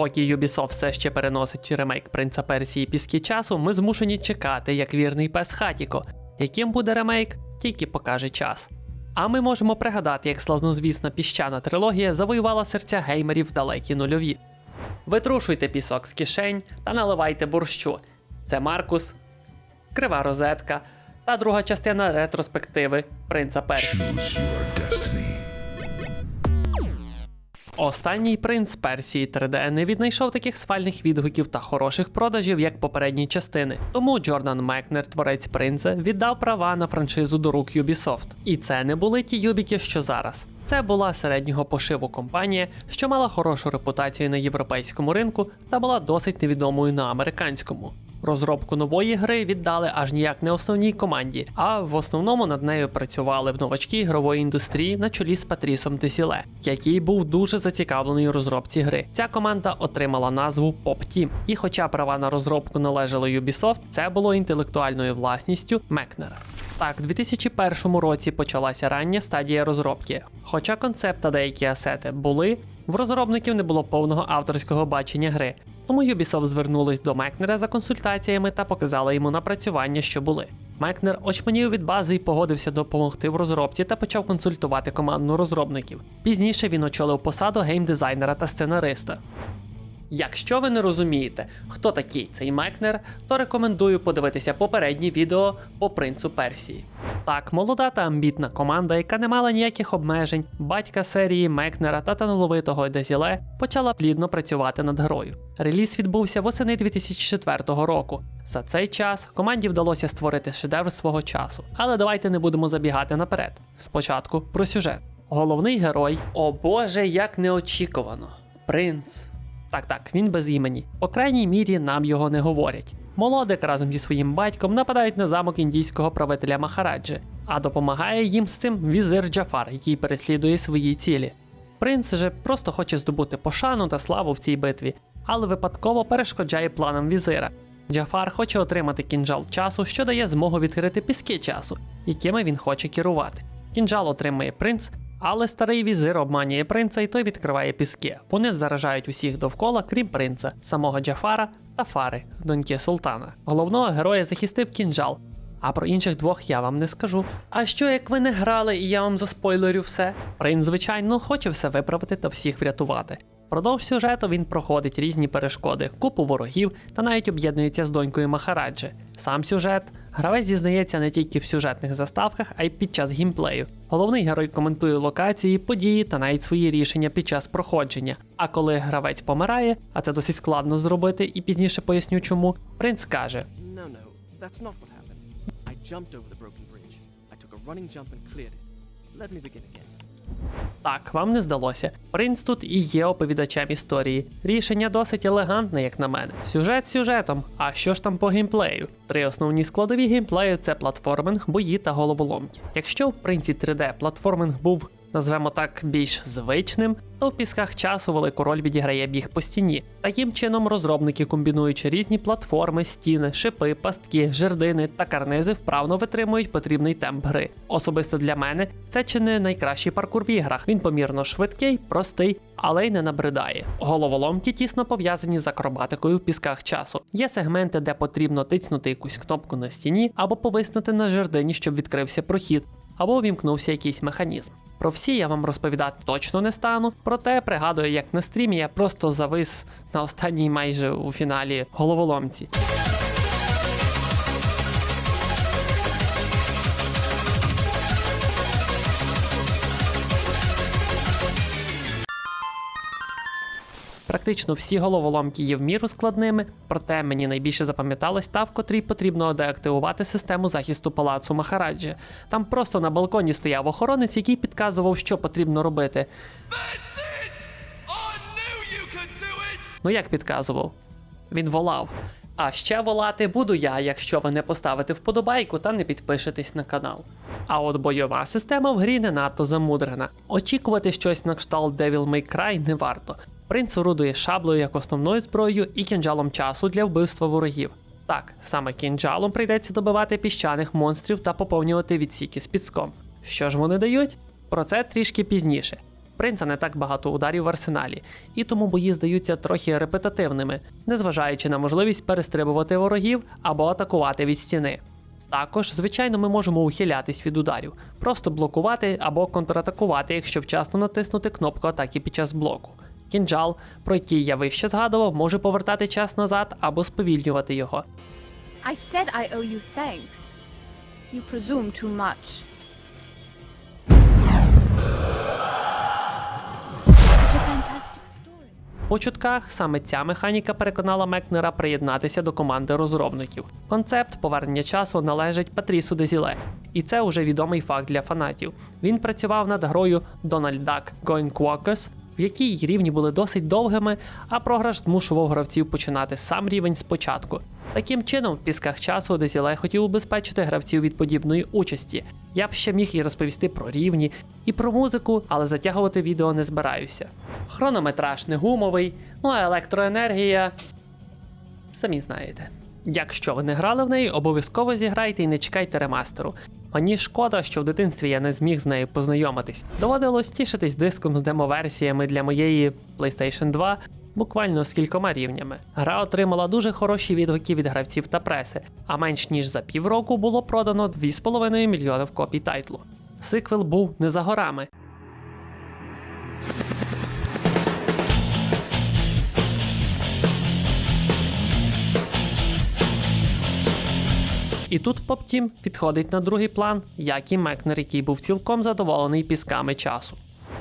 Поки Ubisoft все ще переносить ремейк принца Персії піски часу, ми змушені чекати, як вірний пес Хатіко. Яким буде ремейк, тільки покаже час. А ми можемо пригадати, як славнозвісна піщана трилогія завоювала серця геймерів в далекі нульові. Витрушуйте пісок з кишень та наливайте борщу. Це Маркус, Крива розетка та друга частина ретроспективи Принца Персії. Останній принц Персії 3D не віднайшов таких сфальних відгуків та хороших продажів, як попередні частини. Тому Джордан Мекнер, творець принца, віддав права на франшизу до рук Ubisoft. І це не були ті юбіки, що зараз. Це була середнього пошиву компанія, що мала хорошу репутацію на європейському ринку та була досить невідомою на американському. Розробку нової гри віддали аж ніяк не основній команді, а в основному над нею працювали в новачки ігрової індустрії на чолі з Патрісом Тесіле, який був дуже зацікавлений у розробці гри. Ця команда отримала назву Pop Team. І хоча права на розробку належали Ubisoft, це було інтелектуальною власністю Мекнера. Так, у 2001 році почалася рання стадія розробки. Хоча концепт та деякі асети були, в розробників не було повного авторського бачення гри. Тому Ubisoft звернулись до Мекнера за консультаціями та показали йому напрацювання, що були. Мекнер очманів від бази і погодився допомогти в розробці та почав консультувати команду розробників. Пізніше він очолив посаду геймдизайнера та сценариста. Якщо ви не розумієте, хто такий цей Мекнер, то рекомендую подивитися попереднє відео по принцу Персії. Так, молода та амбітна команда, яка не мала ніяких обмежень, батька серії Мекнера та талановитого Дезіле, почала плідно працювати над грою. Реліз відбувся восени 2004 року. За цей час команді вдалося створити шедевр свого часу. Але давайте не будемо забігати наперед. Спочатку про сюжет. Головний герой, о боже, як неочікувано. Принц. Так, так, він без імені. По крайній мірі нам його не говорять. Молодик разом зі своїм батьком нападають на замок індійського правителя Махараджі, а допомагає їм з цим візир Джафар, який переслідує свої цілі. Принц же просто хоче здобути пошану та славу в цій битві, але випадково перешкоджає планам візира. Джафар хоче отримати кінжал часу, що дає змогу відкрити піски часу, якими він хоче керувати. Кінжал отримує принц, але старий візир обманює принца і той відкриває піски. Вони заражають усіх довкола, крім принца, самого Джафара та Фари, доньки султана. Головного героя захистив кінжал. А про інших двох я вам не скажу. А що як ви не грали і я вам заспойлерю все? Принц, звичайно, хоче все виправити та всіх врятувати. Продовж сюжету він проходить різні перешкоди, купу ворогів та навіть об'єднується з донькою Махараджі. Сам сюжет гравець зізнається не тільки в сюжетних заставках, а й під час гімплею. Головний герой коментує локації, події та навіть свої рішення під час проходження. А коли гравець помирає, а це досить складно зробити, і пізніше поясню чому, принц каже: running jump and. Let me begin again. Так, вам не здалося. Принц тут і є оповідачем історії. Рішення досить елегантне, як на мене. Сюжет сюжетом. А що ж там по геймплею? Три основні складові геймплею це платформинг, бої та головоломки. Якщо в принці 3D платформинг був. Назвемо так більш звичним, то в пісках часу велику роль відіграє біг по стіні. Таким чином, розробники, комбінуючи різні платформи, стіни, шипи, пастки, жердини та карнизи, вправно витримують потрібний темп гри. Особисто для мене це чи не найкращий паркур в іграх. Він помірно швидкий, простий, але й не набридає. Головоломки тісно пов'язані з акробатикою в пісках часу. Є сегменти, де потрібно тицнути якусь кнопку на стіні або повиснути на жердині, щоб відкрився прохід, або увімкнувся якийсь механізм. Про всі я вам розповідати точно не стану, проте пригадую, як на стрімі я просто завис на останній майже у фіналі головоломці. Практично всі головоломки є в міру складними, проте мені найбільше запам'яталась та, в котрій потрібно деактивувати систему захисту палацу Махараджі. Там просто на балконі стояв охоронець, який підказував, що потрібно робити. Ну як підказував? Він волав. А ще волати буду я, якщо ви не поставите вподобайку та не підпишетесь на канал. А от бойова система в грі не надто замудрена. Очікувати щось на кшталт Devil May Cry не варто. Принц орудує шаблею як основною зброєю і кінжалом часу для вбивства ворогів. Так, саме кінжалом прийдеться добивати піщаних монстрів та поповнювати відсіки з піском. Що ж вони дають? Про це трішки пізніше. принца не так багато ударів в арсеналі, і тому бої здаються трохи репетативними, незважаючи на можливість перестрибувати ворогів або атакувати від стіни. Також, звичайно, ми можемо ухилятись від ударів, просто блокувати або контратакувати, якщо вчасно натиснути кнопку атаки під час блоку. Кінджал, про який я вище згадував, може повертати час назад або сповільнювати його. I said I owe you thanks. You presume too much. Such a fantastic story. По чутках саме ця механіка переконала Мекнера приєднатися до команди розробників. Концепт повернення часу належить Патрісу Дезіле, і це уже відомий факт для фанатів. Він працював над грою Donald Duck Going Quackers, в якій рівні були досить довгими, а програш змушував гравців починати сам рівень спочатку. Таким чином, в пісках часу Дезіле хотів убезпечити гравців від подібної участі. Я б ще міг і розповісти про рівні і про музику, але затягувати відео не збираюся. Хронометраж не гумовий, ну а електроенергія. Самі знаєте. Якщо ви не грали в неї, обов'язково зіграйте і не чекайте ремастеру. Мені шкода, що в дитинстві я не зміг з нею познайомитись. Доводилось тішитись диском з демоверсіями для моєї PlayStation 2 буквально з кількома рівнями. Гра отримала дуже хороші відгуки від гравців та преси, а менш ніж за півроку було продано 2,5 мільйонів копій тайтлу. Сиквел був не за горами. І тут Поптім відходить на другий план, як і Мекнер, який був цілком задоволений пісками часу.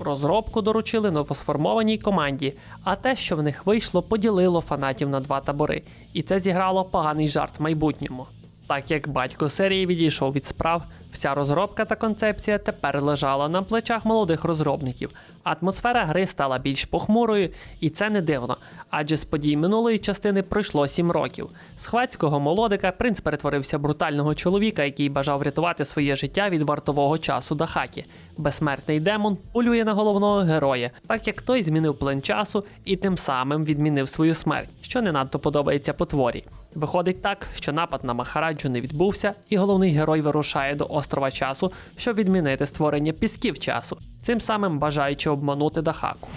Розробку доручили новосформованій команді, а те, що в них вийшло, поділило фанатів на два табори, і це зіграло поганий жарт в майбутньому. Так як батько серії відійшов від справ, вся розробка та концепція тепер лежала на плечах молодих розробників. Атмосфера гри стала більш похмурою, і це не дивно, адже з подій минулої частини пройшло 7 років. З хвацького молодика принц перетворився брутального чоловіка, який бажав врятувати своє життя від вартового часу Дахакі. Безсмертний демон полює на головного героя, так як той змінив плин часу і тим самим відмінив свою смерть, що не надто подобається потворі. Виходить так, що напад на Махараджу не відбувся, і головний герой вирушає до острова часу, щоб відмінити створення пісків часу, цим самим бажаючи обманути Дахаку.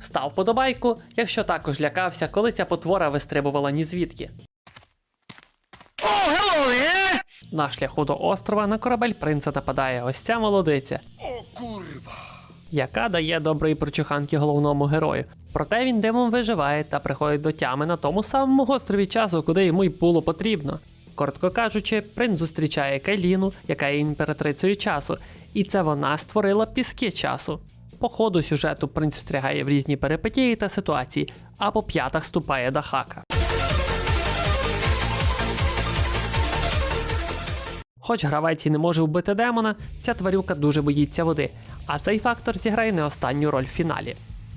Став подобайку, якщо також лякався, коли ця потвора вистрибувала ні звідки. На шляху до острова на корабель принца нападає ось ця молодиця. Яка дає доброї прочуханки головному герою. Проте він димом виживає та приходить до тями на тому самому острові часу, куди йому й було потрібно. Коротко кажучи, принц зустрічає Кайліну, яка є імператрицею часу, і це вона створила піски часу. По ходу сюжету принц встрягає в різні перипетії та ситуації, а по п'ятах ступає Дахака. Хоч гравець і не може вбити демона, ця тварюка дуже боїться води, а цей фактор зіграє не останню роль в фіналі.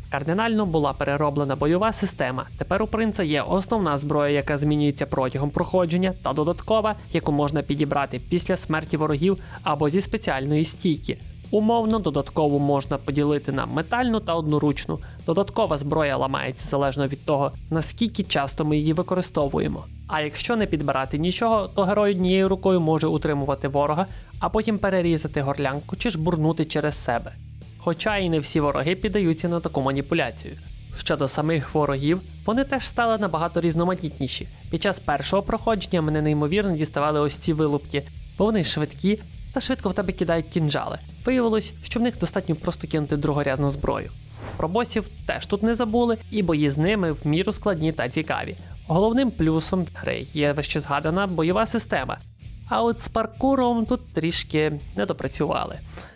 Кардинально була перероблена бойова система. Тепер у принца є основна зброя, яка змінюється протягом проходження, та додаткова, яку можна підібрати після смерті ворогів або зі спеціальної стійки. Умовно, додаткову можна поділити на метальну та одноручну. Додаткова зброя ламається залежно від того, наскільки часто ми її використовуємо. А якщо не підбирати нічого, то герой однією рукою може утримувати ворога, а потім перерізати горлянку чи ж бурнути через себе. Хоча і не всі вороги піддаються на таку маніпуляцію. Щодо самих ворогів, вони теж стали набагато різноманітніші. Під час першого проходження мене неймовірно діставали ось ці вилупки, бо вони швидкі та швидко в тебе кидають кінжали. Виявилось, що в них достатньо просто кинути другорядну зброю. Про босів теж тут не забули, і бої з ними в міру складні та цікаві. Головним плюсом гри є вище згадана бойова система. А от з паркуром тут трішки не допрацювали.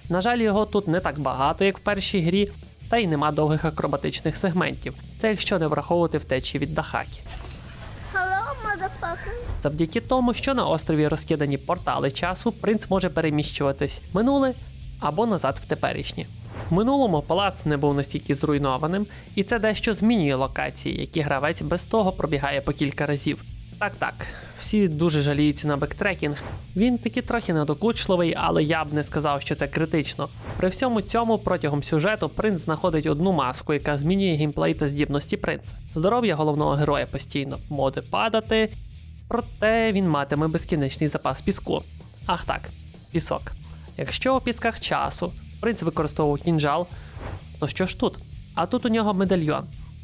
На жаль, його тут не так багато, як в першій грі, та й нема довгих акробатичних сегментів. Це якщо не враховувати втечі від Дахакі. Завдяки тому, що на острові розкидані портали часу, принц може переміщуватись минуле або назад в теперішнє. Минулому палац не був настільки зруйнованим, і це дещо змінює локації, які гравець без того пробігає по кілька разів. Так, так, всі дуже жаліються на бектрекінг. Він таки трохи недокучливий, але я б не сказав, що це критично. При всьому цьому протягом сюжету принц знаходить одну маску, яка змінює геймплей та здібності принца. Здоров'я головного героя постійно може падати, проте він матиме безкінечний запас піску. Ах так, пісок. Якщо у пісках часу принц використовував кінжал, Ну що ж тут? А тут у нього медальйон.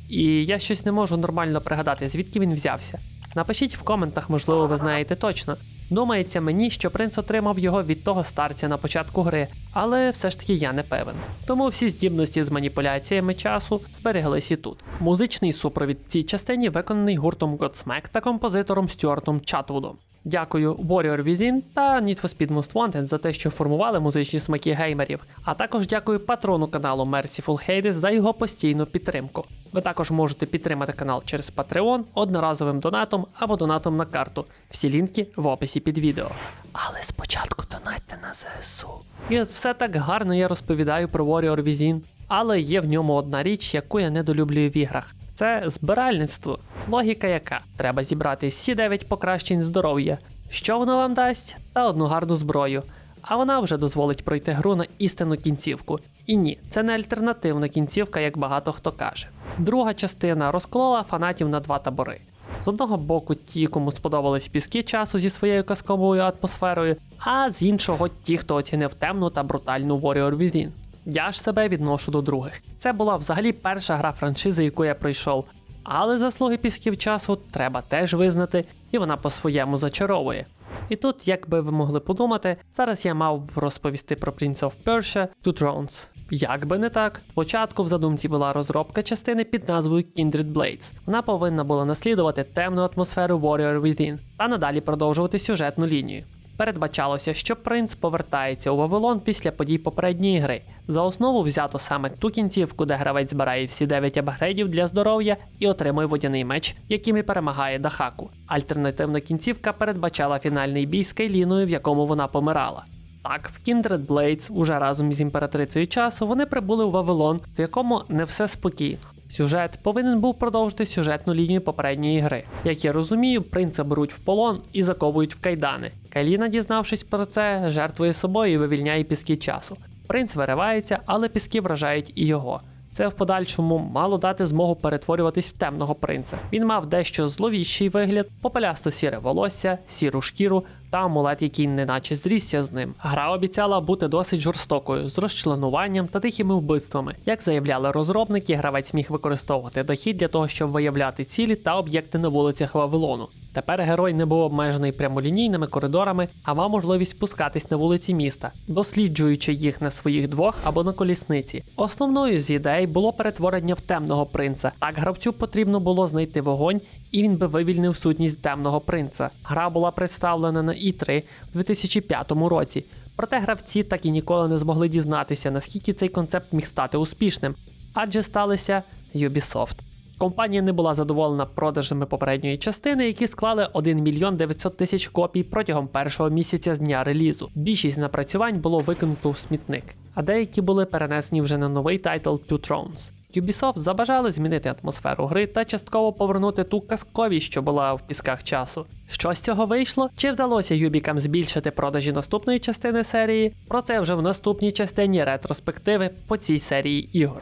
І я щось не можу нормально пригадати, звідки він взявся. Напишіть в коментах, можливо, ви знаєте точно. Думається мені, що принц отримав його від того старця на початку гри, але все ж таки я не певен. Тому всі здібності з маніпуляціями часу збереглись і тут. Музичний супровід цій частині виконаний гуртом Godsmack та композитором Стюартом Чатвудом. Дякую Warrior Within та Need for Speed Most Wanted за те, що формували музичні смаки геймерів. А також дякую патрону каналу Merciful Hades за його постійну підтримку. Ви також можете підтримати канал через Patreon одноразовим донатом або донатом на карту. Всі лінки в описі під відео. Але спочатку донатьте на ЗСУ. І от все так гарно я розповідаю про Warrior Within, але є в ньому одна річ, яку я недолюблюю в іграх. Це збиральництво. Логіка яка? Треба зібрати всі 9 покращень здоров'я. Що воно вам дасть? Та одну гарну зброю. А вона вже дозволить пройти гру на істинну кінцівку. І ні, це не альтернативна кінцівка, як багато хто каже. Друга частина розклала фанатів на два табори. З одного боку, ті, кому сподобались піски часу зі своєю казковою атмосферою, а з іншого ті, хто оцінив темну та брутальну Warrior Within. Я ж себе відношу до других. Це була взагалі перша гра франшизи, яку я пройшов. Але заслуги пісків часу треба теж визнати, і вона по-своєму зачаровує. І тут, як би ви могли подумати, зараз я мав б розповісти про Prince of Persia Two Thrones. Як би не так, спочатку в задумці була розробка частини під назвою Kindred Blades. Вона повинна була наслідувати темну атмосферу Warrior Within та надалі продовжувати сюжетну лінію. Передбачалося, що принц повертається у Вавилон після подій попередньої гри. За основу взято саме ту кінцівку, де гравець збирає всі 9 апгрейдів для здоров'я і отримує водяний меч, яким і перемагає Дахаку. Альтернативна кінцівка передбачала фінальний бій з Кейліною, в якому вона помирала. Так, в Kindred Blades уже разом із імператрицею часу вони прибули у Вавилон, в якому не все спокійно. Сюжет повинен був продовжити сюжетну лінію попередньої гри. Як я розумію, принца беруть в полон і заковують в кайдани. Кайліна, дізнавшись про це, жертвує собою і вивільняє піски часу. Принц виривається, але піски вражають і його. Це в подальшому мало дати змогу перетворюватись в темного принца. Він мав дещо зловіщий вигляд, попелясто сіре волосся, сіру шкіру та амулет, який неначе зрісся з ним. Гра обіцяла бути досить жорстокою, з розчленуванням та тихими вбивствами. Як заявляли розробники, гравець міг використовувати дохід для того, щоб виявляти цілі та об'єкти на вулицях Вавилону. Тепер герой не був обмежений прямолінійними коридорами, а мав можливість спускатись на вулиці міста, досліджуючи їх на своїх двох або на колісниці. Основною з ідей було перетворення в темного принца. Так гравцю потрібно було знайти вогонь, і він би вивільнив сутність темного принца. Гра була представлена на І3 в 2005 році. Проте гравці так і ніколи не змогли дізнатися, наскільки цей концепт міг стати успішним, адже сталися Ubisoft. Компанія не була задоволена продажами попередньої частини, які склали 1 мільйон 900 тисяч копій протягом першого місяця з дня релізу. Більшість напрацювань було викинуто в смітник, а деякі були перенесені вже на новий тайтл Two Thrones. Ubisoft забажали змінити атмосферу гри та частково повернути ту казковість, що була в пісках часу. Що з цього вийшло? Чи вдалося Юбікам збільшити продажі наступної частини серії? Про це вже в наступній частині ретроспективи по цій серії ігор.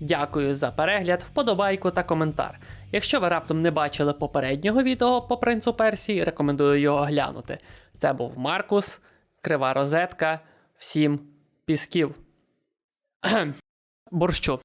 Дякую за перегляд, вподобайку та коментар. Якщо ви раптом не бачили попереднього відео по принцу Персії, рекомендую його глянути. Це був Маркус, Крива Розетка. Всім пісків. Борщу.